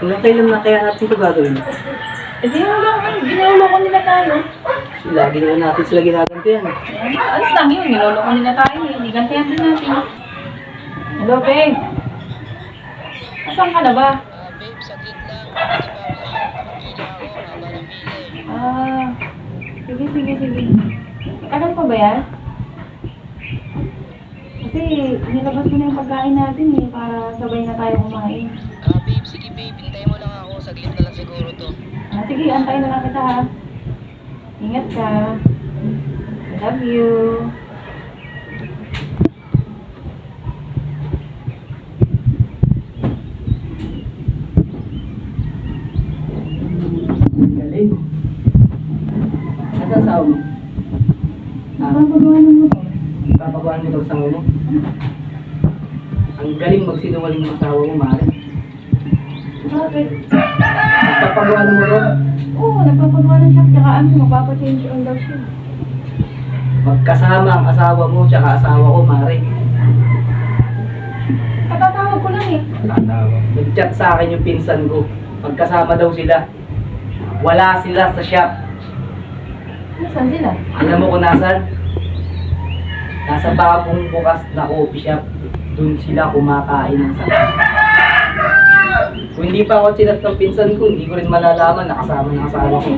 Hanggang kailan na kaya natin ito gagawin? Eh di mo lang, ginuloko nila tayo. Lagi na natin sila ginagantihan. Alas lang yun, niloloko nila tayo eh. Nigantihan din natin. Hello, babe. Asan ka na ba? babe, saglit lang. Ah, sige, sige, sige. Tagal pa ba yan? Kasi nilabas mo na yung pagkain natin eh, para sabay na tayo kumain. Sige, antayin na lang kita ha. Ingat ka. I love you. Galing. Ang asawa mo? Ah, Papagawa ng motor. papagawa mo sa mo? Ang galing magsinungaling ng asawa mo, Mare. Bakit? Magpapagawa ng motor. Oo, nagpapagawa ng shop, tsaka ano, magpapachange on daw siya. Magkasama ang asawa mo tsaka asawa ko, Mare. Katatawag ko lang eh. Nag-chat sa akin yung pinsan ko. Magkasama daw sila. Wala sila sa shop. Nasaan sila? Alam mo kung nasan? Nasa bagong bukas na coffee shop. Doon sila kumakain ng sarap. Hindi pa ako chinat ng pinsan ko, hindi ko rin malalaman nakasama ng asawa ko.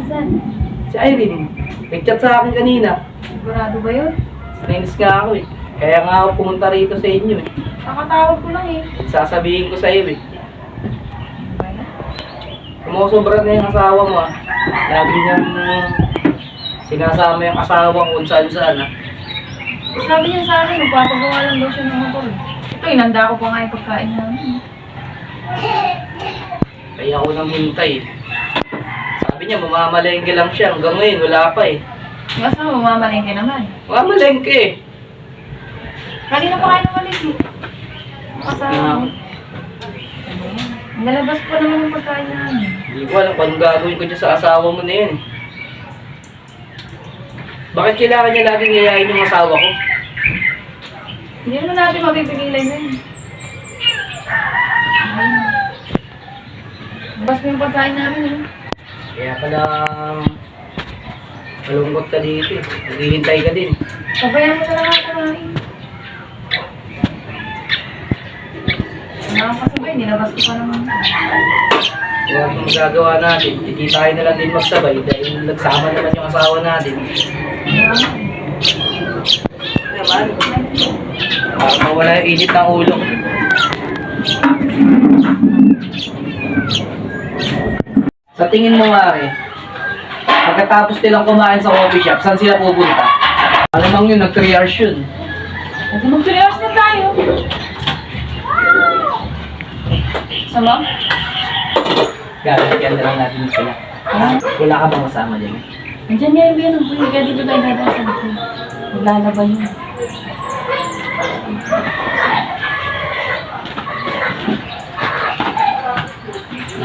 Si Irene, nag-chat sa akin kanina. Sigurado ba yun? Nainis nga ako eh. Kaya nga ako pumunta rito sa inyo eh. Nakatawag ko lang eh. Sasabihin ko sa iyo eh. Sumusobra na yung asawa mo ah. Lagi niyang sinasama yung asawa ko kung saan saan ah. Sabi niya sa akin, magpapagawa lang daw siya ng motor. Ito, inanda ko pa nga yung pagkain namin. Kaya ako nang hintay. Sabi niya, mamamalengke lang siya. Hanggang ngayon, wala pa eh. Yung asawa, mamamalengke naman. Mamamalengke eh. Kanina pa kayo eh. Kasama. Nalabas pa naman yung pagkain namin. Hindi ko alam kung gagawin ko dyan sa asawa mo na yan. Bakit kailangan niya laging yayain yung asawa ko? Hindi naman natin mapipigilan yun. Labas mo yung pagkain namin eh. Kaya pala malungkot ka dito eh. Naghihintay ka din. Pabayaan mo talaga ang kumain. Nakakasabay, nilabas ko pa naman. Kung anong magagawa natin, hindi tayo na lang din magsabay dahil nagsama naman yung asawa natin. Naman. Para mawala yung init ng ulo. Sa tingin mo, Mare, pagkatapos nilang kumain sa coffee shop, saan sila pupunta? Alamang yun, nag-3 hours yun. Huwag mo mag na tayo. Sama? Gagawin na lang natin sila. Wala ka bang kasama dyan? Nandiyan nga yung buhay. Kaya dito tayo dadasan ko. Maglalaban yun.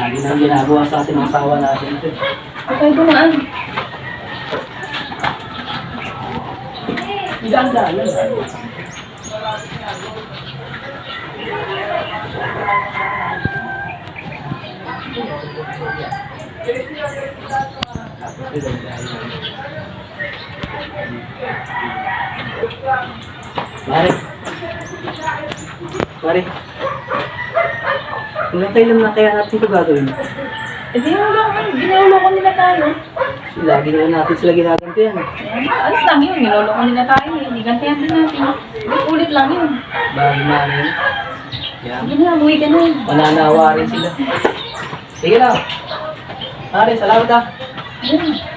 Lagi nang ginagawa sa atin ang asawa natin ito. Tayo dumaan. Ganda, yun. Mari. Mari. Hanggang kailan na kaya natin ito gagawin? Eh di mo lang, ginuloko nila tayo. Lagi na natin sila ginagantihan. Alas lang yun, niloloko nila tayo eh. Nigantihan din natin. Ulit lang yun. Bago namin. Yan. Sige na, umuwi ka na. Mananawa rin sila. Sige lang. Mari, salamat ah. Ayun.